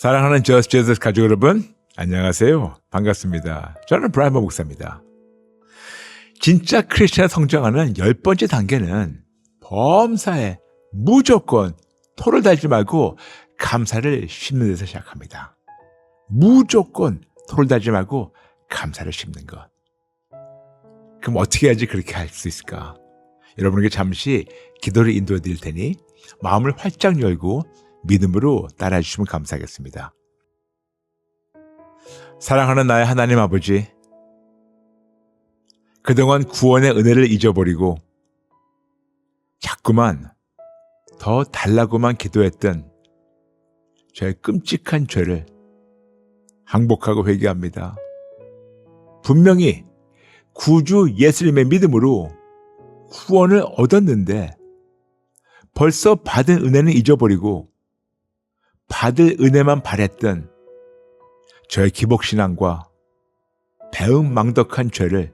사랑하는 저스 제스 가족 여러분, 안녕하세요. 반갑습니다. 저는 브라이머 목사입니다. 진짜 크리스찬 성장하는 열 번째 단계는 범사에 무조건 토를 달지 말고 감사를 심는 데서 시작합니다. 무조건 토를 달지 말고 감사를 심는 것. 그럼 어떻게 해야지 그렇게 할 수 있을까? 여러분에게 잠시 기도를 인도해 드릴 테니 마음을 활짝 열고 믿음으로 따라해 주시면 감사하겠습니다. 사랑하는 나의 하나님 아버지, 그동안 구원의 은혜를 잊어버리고 자꾸만 더 달라고만 기도했던 저의 끔찍한 죄를 항복하고 회개합니다. 분명히 구주 예수님의 믿음으로 구원을 얻었는데 벌써 받은 은혜는 잊어버리고 받을 은혜만 바랬던 저의 기복신앙과 배은망덕한 죄를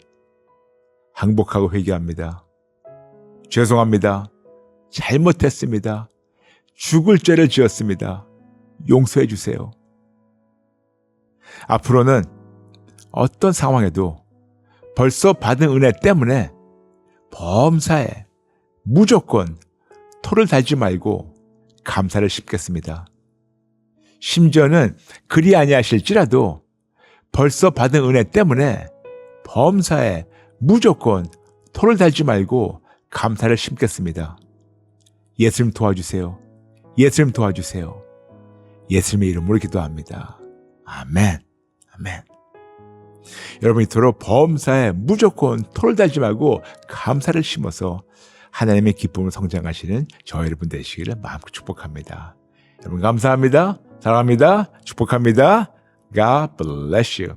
항복하고 회개합니다. 죄송합니다. 잘못했습니다. 죽을 죄를 지었습니다. 용서해 주세요. 앞으로는 어떤 상황에도 벌써 받은 은혜 때문에 범사에 무조건 토를 달지 말고 감사를 심겠습니다. 심지어는 그리 아니하실지라도 벌써 받은 은혜 때문에 범사에 무조건 토를 달지 말고 감사를 심겠습니다. 예수님 도와주세요. 예수님 도와주세요. 예수님의 이름으로 기도합니다. 아멘. 아멘. 여러분 이토록 범사에 무조건 토를 달지 말고 감사를 심어서 하나님의 기쁨을 성장하시는 저 여러분 되시기를 마음껏 축복합니다. 여러분 감사합니다. 사랑합니다. 축복합니다. God bless you.